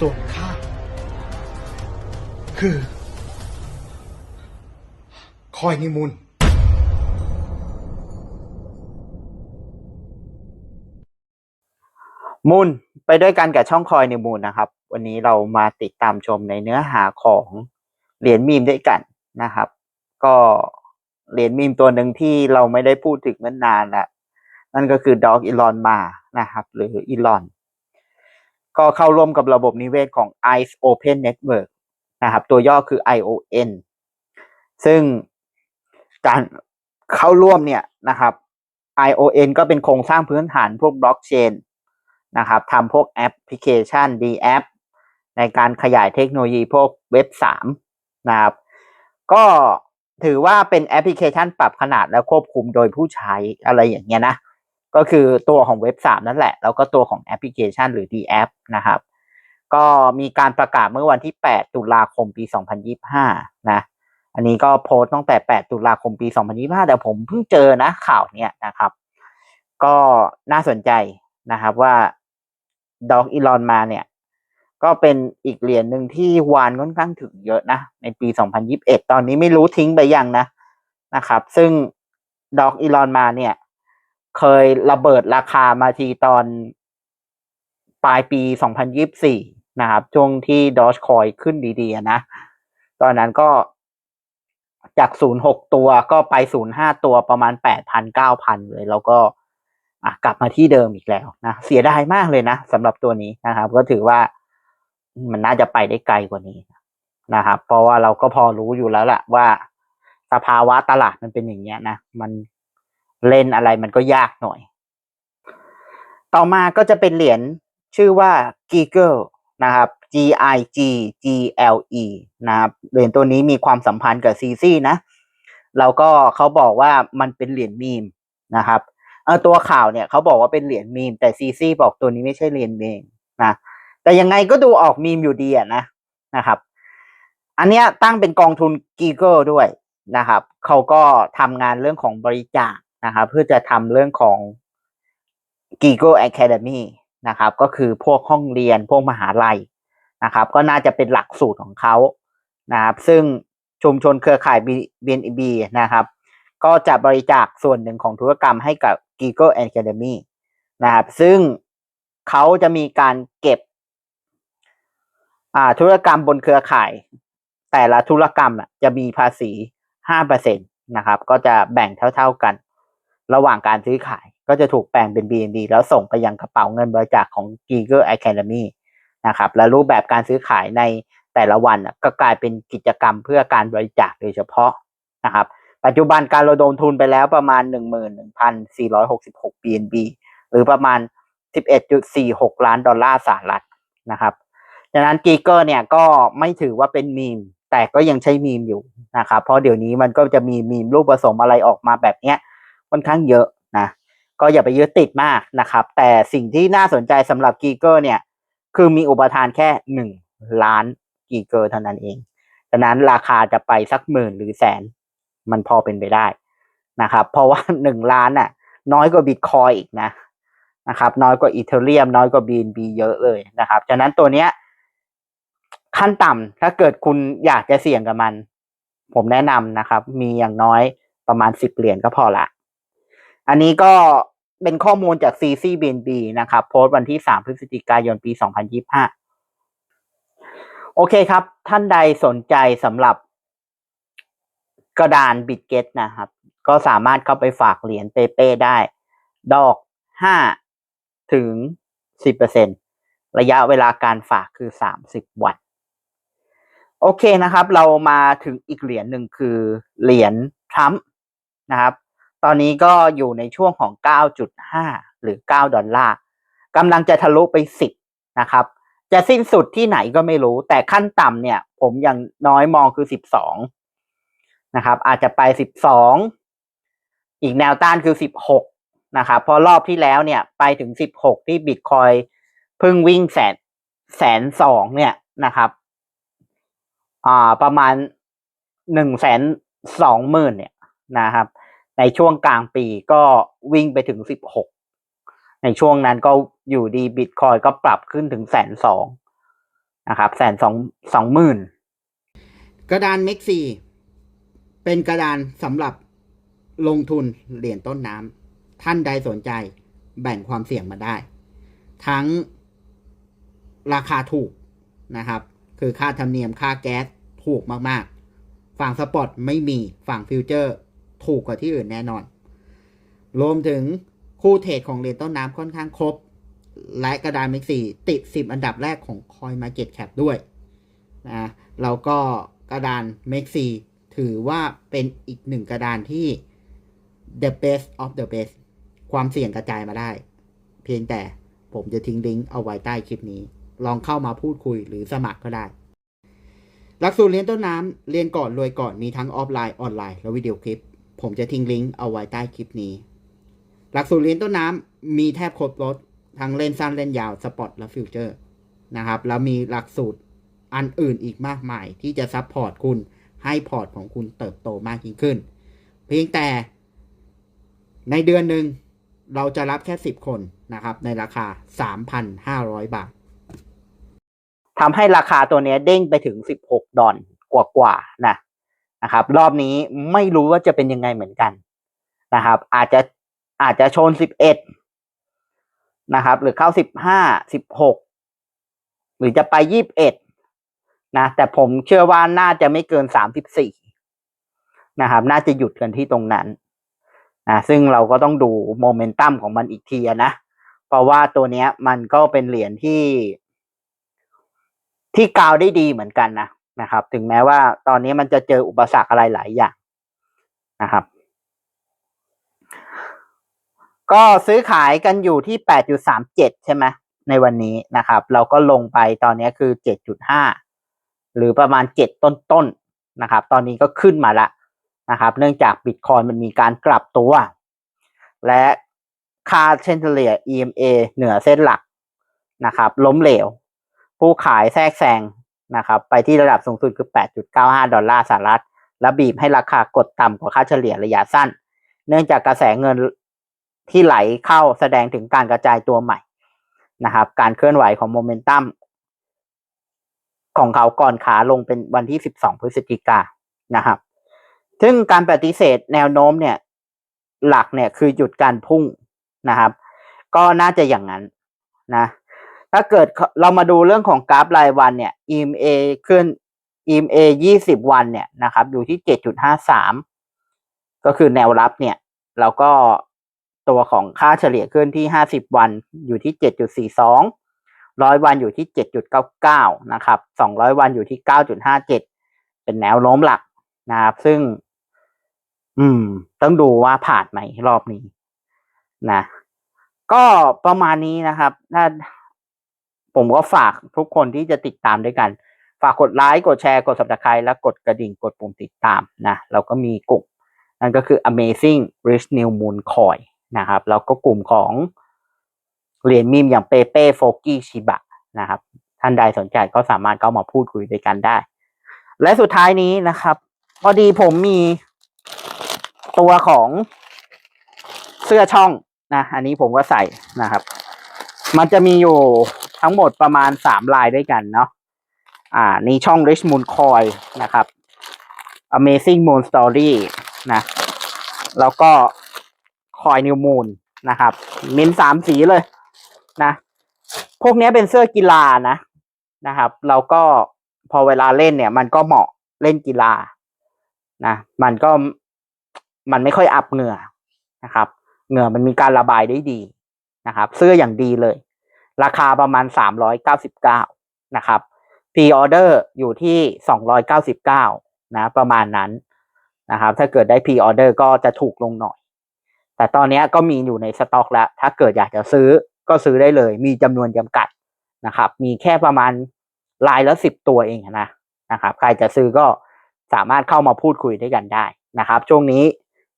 ส่วนข้าคือ คอยนิมุนมูลไปด้วยกันกับช่องคอยในมูลนะครับ วันนี้เรามาติดตามชมในเนื้อหาของเหรียญมีมด้วยกันนะครับ ก็เหรียญมีมตัวหนึ่งที่เราไม่ได้พูดถึงมานานแล้วนั่นก็คือดอกอีลอนมานะครับ หรืออีลอน ก็เข้าร่วมกับระบบนิเวศของ ICE Open Network นะครับ ตัวย่อคือ ION ซึ่งการเข้าร่วมเนี่ยนะครับ ION ก็เป็นโครงสร้างพื้นฐานพวกบล็อกเชนนะครับทำพวกแอปพลิเคชัน D App ในการขยายเทคโนโลยีพวกเว็บ3นะครับ ก็ถือว่าเป็นแอปพลิเคชันปรับขนาดและควบคุมโดยผู้ใช้อะไรอย่างเงี้ยนะ ก็คือตัวของเว็บ 3 นั่นแหละ แล้วก็ตัวของแอปพลิเคชันหรือ D App นะครับ ก็มีการประกาศเมื่อวันที่ 8 ตุลาคมปี 2025 นะ อันนี้ก็โพสต์ตั้งแต่ 8 ตุลาคมปี 2025 แต่ผมเพิ่งเจอนะข่าวเนี้ยนะครับ ก็น่าสนใจนะครับว่าดอกอีลอนมาเนี่ย ก็เป็นอีกเหรียญหนึ่งที่วานค่อนข้างถึงเยอะนะ ในปี 2021 ตอนนี้ไม่รู้ทิ้งไปยังนะนะครับ ซึ่งดอกอีลอนมาเนี่ย เคยระเบิดราคามาทีตอนปลายปี 2024 นะครับ ช่วงที่ดอ g คอยขึ้นดีๆนะ ตอนนั้นก็จาก 06 ตัวก็ไป 05 ตัวประมาณ 8,000 9,000 เลย แล้วก็กลับมาที่เดิมอีกแล้วนะ เสียดายมากเลยนะสำหรับตัวนี้นะครับ ก็ถือว่ามันน่าจะไปได้ไกลกว่านี้นะครับ เพราะว่าเราก็พอรู้อยู่แล้วแหละว่าสภาวะตลาดมันเป็นอย่างเงี้ยนะ มัน เล่นอะไรมันก็ยากหน่อย ต่อมาก็จะเป็นเหรียญชื่อว่า g i g l e นะครับ G I G G L E นะครับเหรียญตัวนี้มีความสัมพันธ์กับ CC นะแล้วก็เขาบอกว่ามันเป็นเหรียญมีมนะครับเออตัวข่าวเนี่ยเขาบอกว่าเป็นเหรียญมีม แต่ซีซีบอกตัวนี้ไม่ใช่เหรียญมีมนะแต่ยังไงก็ดูออกมีมอยู่ดีอะนะนะครับ อันเนี้ยตั้งเป็นกองทุนกีเกิลด้วยนะครับเขาก็ทำงานเรื่องของบริจาค นะครับเพื่อจะทำเรื่องของ g i g o Academy นะครับ ก็คือพวกห้องเรียนพวกมหาลัยนะครับ ก็น่าจะเป็นหลักสูตรของเขานะครับ ซึ่งชุมชนเครือข่าย BNB นะครับ ก็จะบริจาคส่วนหนึ่งของธุรกรรมให้กับ g i g o Academy นะครับ ซึ่งเขาจะมีการเก็บธุรกรรมบนเครือข่าย แต่ละธุรกรรมจะมีภาษีห้าเปอร์เซ็นตนะครับ ก็จะแบ่งเท่า ๆกัน ระหว่างการซื้อขายก็จะถูกแบ่งเป็น BNB แล้วส่งไปยังกระเป๋าเงินบริจาคของ g i g o Academy นะครับและรูปแบบการซื้อขายในแต่ละวันก็กลายเป็นกิจกรรมเพื่อการบริจาคโดยเฉพาะนะครับปัจจุบันการระดมทุนไปแล้วประมาณ 11,466 BNB หรือประมาณ 11.46 ล้านดอลลาร์สหรัฐนะครับดังนั้นกีเกอร์เนี่ยก็ไม่ถือว่าเป็นมีม แต่ก็ยังใช้มีมอยู่นะครับเพราะเดี๋ยวนี้มันก็จะมีมีมรูปผสมอะไรออกมาแบบเนี้ย ค่อนข้างเยอะนะก็อย่าไปยึดติดมากนะครับ แต่สิ่งที่น่าสนใจสำหรับกีเกอร์เนี่ย คือมีอุปทานแค่หนึ่งล้านกีเกอร์เท่านั้นเองดังนั้นราคาจะไปสักหมื่นหรือแสน มันพอเป็นไปได้นะครับ เพราะว่าหนึ่งล้านน่ะ น้อยกว่าบิตคอยอีกนะนะครับ น้อยกว่าอีเทเรียม น้อยกว่า BNB เยอะเลยนะครับฉะนั้นตัวเนี้ยขั้นต่ำถ้าเกิดคุณอยากจะเสี่ยงกับมัน ผมแนะนำนะครับ มีอย่างน้อยประมาณสิบเหรียญก็พอละ อันนี้ก็เป็นข้อมูลจาก CCBNB นะครับ โพสต์วันที่ 3 พฤศจิกายนปี 2025 โอเคครับ ท่านใดสนใจสำหรับกระดานบิตเกตนะครับ ก็สามารถเข้าไปฝากเหรียญเปเป้ได้ ดอก 5 ถึง 10%ระยะเวลาการฝากคือ 30 วัน โอเคนะครับ เรามาถึงอีกเหรียญหนึ่งคือเหรียญทรัมป์นะครับ ตอนนี้ก็อยู่ในช่วงของ 9.5 หรือ 9 ดอลลาร์กำลังจะทะลุไป 10 นะครับ จะสิ้นสุดที่ไหนก็ไม่รู้ แต่ขั้นต่ำเนี่ย ผมอย่างน้อยมองคือ 12 นะครับ อาจจะไป 12 อีกแนวต้านคือ 16 นะครับพราะรอบที่แล้วเนี่ย ไปถึง 16 ที่บิตคอยเพิ่งวิ่งแสนแสนสองเนี่ยนะครับอ่าประมาณหนึ่งแสนสองหมื่นเนี่ยนะครับ ในช่วงกลางปีก็วิ่งไปถึงสิบหกในช่วงนั้นก็อยู่ดีบิตคอยก็ปรับขึ้นถึงแสนสองนะครับแสนสองสองหมื่นกระดานเม็กซีเป็นกระดานสำหรับลงทุนเหรียญต้นน้ำท่านใดสนใจแบ่งความเสี่ยงมาได้ ทั้งราคาถูกนะครับ คือค่าธรรมเนียมค่าแก๊สถูกมาก ๆ ฝั่งสปอร์ตไม่มีฝั่งฟิวเจอร์ ถูกกว่าที่อื่นแน่นอน รวมถึงคู่เทรดของเหรียญต้นน้ำค่อนข้างครบ และกระดานเม็กซี่ติด 10 อันดับแรกของ Coin Market Cap ด้วยนะแล้วก็กระดานเม็กซี่ถือว่าเป็นอีกหนึ่งกระดานที่ the best of the best ความเสี่ยงกระจายมาได้ เพียงแต่ผมจะทิ้งลิงก์เอาไว้ใต้คลิปนี้ ลองเข้ามาพูดคุยหรือสมัครก็ได้ หลักสูตรเรียนต้นน้ำเรียนก่อนรวยก่อนมีทั้งออฟไลน์ออนไลน์และวิดีโอคลิป ผมจะทิ้งลิงก์เอาไว้ใต้คลิปนี้ หลักสูตรเรียนต้นน้ำมีแทบครบรถทั้งเล่นสั้นเล่นยาวสปอร์ตและฟิวเจอร์นะครับ แล้วมีหลักสูตรอันอื่นอีกมากมาย ที่จะซัพพอร์ตคุณให้พอร์ตของคุณเติบโตมากยิ่งขึ้น เพียงแต่ในเดือนหนึ่งเราจะรับแค่ 10 คนนะครับ ในราคา 3,500 บาททำให้ราคาตัวนี้เด้งไปถึงสิบหกดอลกว่าๆนะ นะครับ รอบนี้ไม่รู้ว่าจะเป็นยังไงเหมือนกันนะครับ อาจจะอาจจะชนสิบเอ็ดนะครับ หรือเข้าสิบห้าสิบหกหรือจะไปยี่บเอ็ดนะ แต่ผมเชื่อว่าน่าจะไม่เกินสามสิบสี่นะครับ น่าจะหยุดกันที่ตรงนั้นนะซึ่งเราก็ต้องดูโมเมนตัมของมันอีกทีนะเพราะว่าตัวเนี้ยมันก็เป็นเหรียญที่ที่กาวได้ดีเหมือนกันนะ นะครับ ถึงแม้ว่าตอนนี้มันจะเจออุปสรรคอะไรหลายอย่างนะครับ ก็ซื้อขายกันอยู่ที่ 8.37 ใช่ไหมในวันนี้นะครับ เราก็ลงไปตอนนี้คือ 7.5 หรือประมาณ 7 ต้นๆนนะครับ ตอนนี้ก็ขึ้นมาละนะครับ เนื่องจากบิตคอยมันมีการกลับตัว และค่าเฉลี่ย EMA เหนือเส้นหลักนะครับ ล้มเหลว ผู้ขายแทรกแซง นะครับไปที่ระดับสูงสุดคือ 8.95 ดอลลาร์สหรัฐ และบีบให้ราคากดต่ำกว่าค่าเฉลี่ยระยะสั้น เนื่องจากกระแสเงินที่ไหลเข้าแสดงถึงการกระจายตัวใหม่นะครับ การเคลื่อนไหวของโมเมนตัมของเขาก่อนขาลงเป็นวันที่ 12 พฤศจิกานะครับ ซึ่งการปฏิเสธแนวโน้มเนี่ยหลักเนี่ยคือหยุดการพุ่งนะครับ ก็น่าจะอย่างนั้นนะ ถ้าเกิดเรามาดูเรื่องของกราฟรายวันเนี่ย EMA ขึ้น EMA 20 วันเนี่ยนะครับ อยู่ที่ 7.53 ก็คือแนวรับเนี่ย แล้วก็ตัวของค่าเฉลี่ยขึ้นที่ 50 วันอยู่ที่ 7.42 ร้อยวันอยู่ที่ 7.99 นะครับ 200 วันอยู่ที่ 9.57 เป็นแนวโน้มหลักนะครับ ซึ่ง อืม ต้องดูว่าผ่านไหมรอบนี้นะ ก็ประมาณนี้นะครับถ้า ผมก็ฝากทุกคนที่จะติดตามด้วยกัน ฝากกดไลค์กดแชร์กด subscribe และกดกระดิ่งกดปุ่มติดตามนะเราก็มีกลุ่มนั่นก็คือ Amazing Rich New Moon Coin นะครับแล้วก็กลุ่มของเหรียญมีมอย่างเปเป้โฟกี้ชิบะนะครับท่านใดสนใจก็สามารถเข้ามาพูดคุยด้วยกันได้ และสุดท้ายนี้นะครับ พอดีผมมีตัวของเสื้อช่องนะ อันนี้ผมก็ใส่นะครับ มันจะมีอยู่ ทั้งหมดประมาณสามลายด้วยกันเนาะอ่านี่ช่อง Rich Moon Coin นะครับ Amazing Moon Story นะ แล้วก็ Coin New Moon นะครับ มินสามสีเลยนะ พวกนี้เป็นเสื้อกีฬานะนะครับเราก็พอเวลาเล่นเนี่ย มันก็เหมาะเล่นกีฬานะ มันก็มันไม่ค่อยอับเหงื่อนะครับ เหงื่อมันมีการระบายได้ดีนะครับ เสื้ออย่างดีเลย ราคาประมาณสามร้อยเก้าสิบเก้านะครับพรีออเดอร์อยู่ที่สองร้อยเก้าสิบเก้านะ ประมาณนั้นนะครับ ถ้าเกิดได้พรีออเดอร์ก็จะถูกลงหน่อย แต่ตอนนี้ก็มีอยู่ในสต็อกแล้ว ถ้าเกิดอยากจะซื้อก็ซื้อได้เลย มีจำนวนจำกัดนะครับ มีแค่ประมาณลายละสิบตัวเองนะนะครับ ใครจะซื้อก็สามารถเข้ามาพูดคุยด้วยกันได้นะครับ ช่วงนี้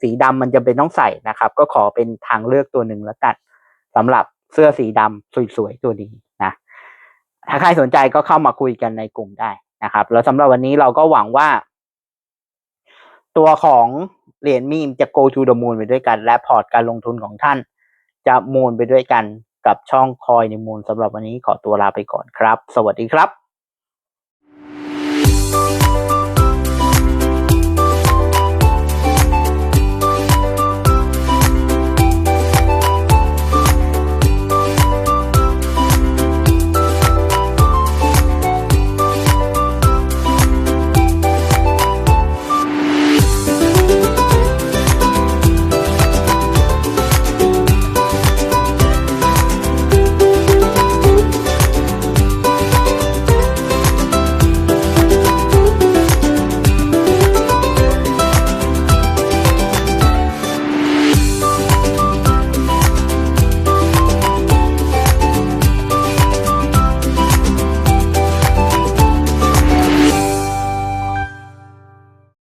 สีดำมันจะเป็นต้องใส่นะครับ ก็ขอเป็นทางเลือกตัวหนึ่งแล้วกันสำหรับ เสื้อสีดำสวยๆตัวนี้นะถ้าใครสนใจก็เข้ามาคุยกันในกลุ่มได้นะครับ แล้วสำหรับวันนี้เราก็หวังว่า ตัวของเหรียญมีมจะ go to the moon ไปด้วยกัน และพอร์ตการลงทุนของท่าน จะมูนไปด้วยกันกับช่องคอยในมูลสำหรับวันนี้ขอตัวลาไปก่อนครับ สวัสดีครับ